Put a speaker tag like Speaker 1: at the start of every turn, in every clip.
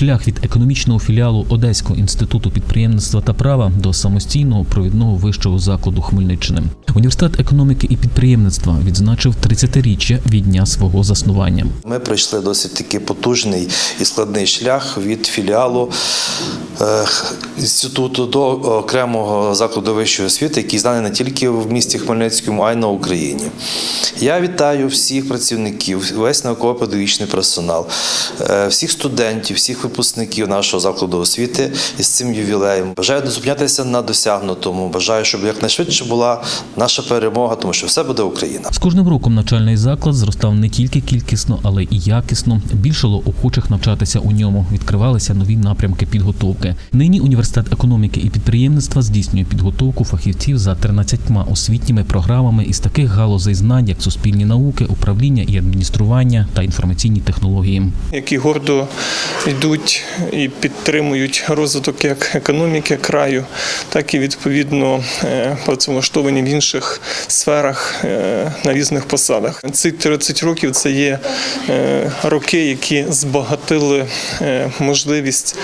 Speaker 1: шлях від економічного філіалу Одеського інституту підприємництва та права до самостійного провідного вищого закладу Хмельниччини. Університет економіки і підприємництва відзначив 30-річчя від дня свого заснування.
Speaker 2: Ми пройшли досить таки потужний і складний шлях від філіалу інституту до окремого закладу вищої освіти, який знаний не тільки в місті Хмельницькому, а й на Україні. Я вітаю всіх працівників, весь науково-педагогічний персонал, е, всіх студентів, всіх випускників нашого закладу освіти із цим ювілеєм. Бажаю не зупинятися на досягнутому. Бажаю, щоб якнайшвидше була наша перемога, тому що все буде Україна.
Speaker 1: З кожним роком навчальний заклад зростав не тільки кількісно, але і якісно. Більшало охочих навчатися у ньому. Відкривалися нові напрямки підготовки. Нині університет економіки і підприємництва здійснює підготовку фахівців за 13 освітніми програмами із таких галузей знань, як суспільні науки, управління і адміністрування та інформаційні технології.
Speaker 3: які гордо йдуть і підтримують розвиток як економіки краю, так і відповідно е, працевлаштовані в інших сферах е, на різних посадах. Ці 30 років це є е, роки, які збагатили можливість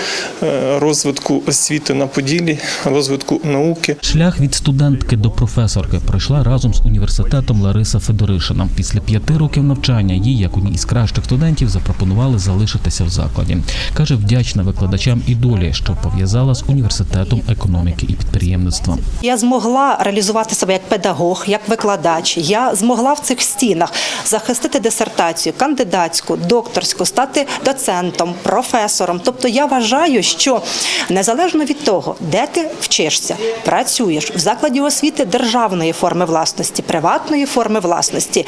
Speaker 3: е, розвитку освіти на Поділі, розвитку науки.
Speaker 1: Шлях від студентки до професорки пройшла разом з університетом Лариса Федоришина. Після п'яти років навчання їй, як одній із кращих студентів, запропонували залишитися в закладі. каже, вдячна викладачам і долі, що пов'язала з університетом економіки і підприємництва.
Speaker 4: Я змогла реалізувати себе як педагог, як викладач. Я змогла в цих стінах захистити дисертацію, кандидатську, докторську, стати доцентом, професором. Тобто я вважаю, що незалежно від того, де ти вчишся, працюєш в закладі освіти державної форми власності, приватної форми власності,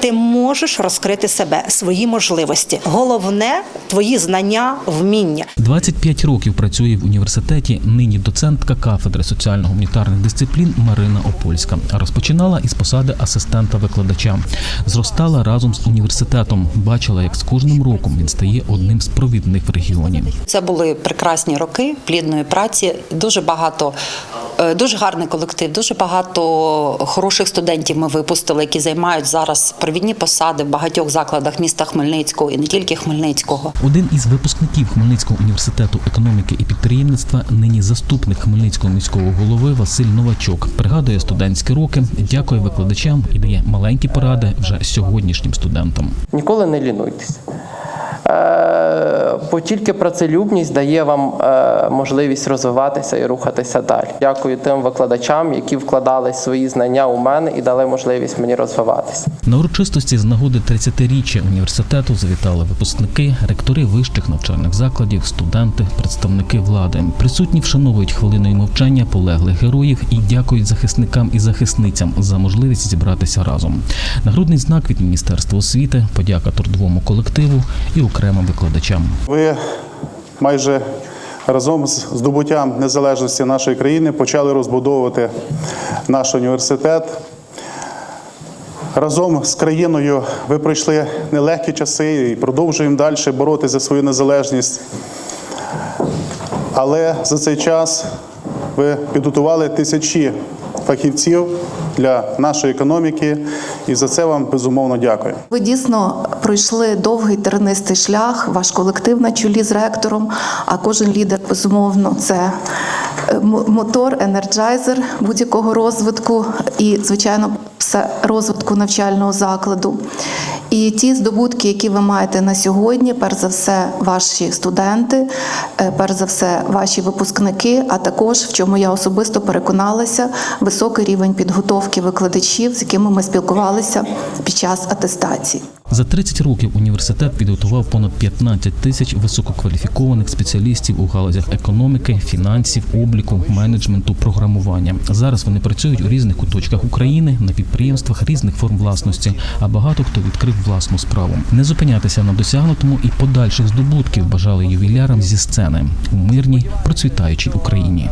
Speaker 4: ти можеш розкрити себе, свої можливості. Головне твої знання, вміння.
Speaker 1: 25 років працює в університеті. Нині доцентка кафедри соціально-гуманітарних дисциплін Марина Опольська. Розпочинала із посади асистента викладача. Зростала разом з університетом. Бачила, як з кожним роком він стає одним з провідних в регіоні.
Speaker 5: Це були прекрасні роки плідної праці. Дуже багато, е, дуже гарний колектив, дуже багато хороших студентів ми випустили, які займають зараз провідні посади в багатьох закладах міста Хмельницького і не тільки Хмельницького.
Speaker 1: Один із випускників Хмельницького університету економіки і підприємництва, нині заступник Хмельницького міського голови Василь Новачок, пригадує студентські роки, дякує викладачам і дає маленькі поради вже сьогоднішнім студентам.
Speaker 6: Ніколи не лінуйтесь. Бо тільки працелюбність дає вам е, можливість розвиватися і рухатися далі. Дякую тим викладачам, які вкладали свої знання у мене і дали можливість мені розвиватися.
Speaker 1: На урочистості з нагоди 30-річчя університету завітали випускники, ректори вищих навчальних закладів, студенти, представники влади. Присутні вшановують хвилиною мовчання полеглих героїв і дякують захисникам і захисницям за можливість зібратися разом. Нагрудний знак від Міністерства освіти, подяка трудовому колективу і окремим викладачам.
Speaker 7: Ви майже разом з здобуттям незалежності нашої країни почали розбудовувати наш університет. Разом з країною ви пройшли нелегкі часи і продовжуємо далі боротися за свою незалежність. Але за цей час ви підготували тисячі фахівців для нашої економіки, і за це вам безумовно дякую.
Speaker 8: Ви дійсно пройшли довгий тернистий шлях, ваш колектив на чолі з ректором, а кожен лідер, безумовно, це е, мотор, енерджайзер будь-якого розвитку і, звичайно, все розвитку навчального закладу. І ті здобутки, які ви маєте на сьогодні, перш за все, ваші студенти, е, перш за все, ваші випускники, а також в чому я особисто переконалася, високий рівень підготовки викладачів, з якими ми спілкувалися під час атестації.
Speaker 1: За 30 років університет підготував понад 15 тисяч висококваліфікованих спеціалістів у галузях економіки, фінансів, обліку, менеджменту, програмування. Зараз вони працюють у різних куточках України на підприємствах різних форм власності, а багато хто відкрив власну справу. Не зупинятися на досягнутому і подальших здобутків бажали ювілярам зі сцени у мирній процвітаючій Україні.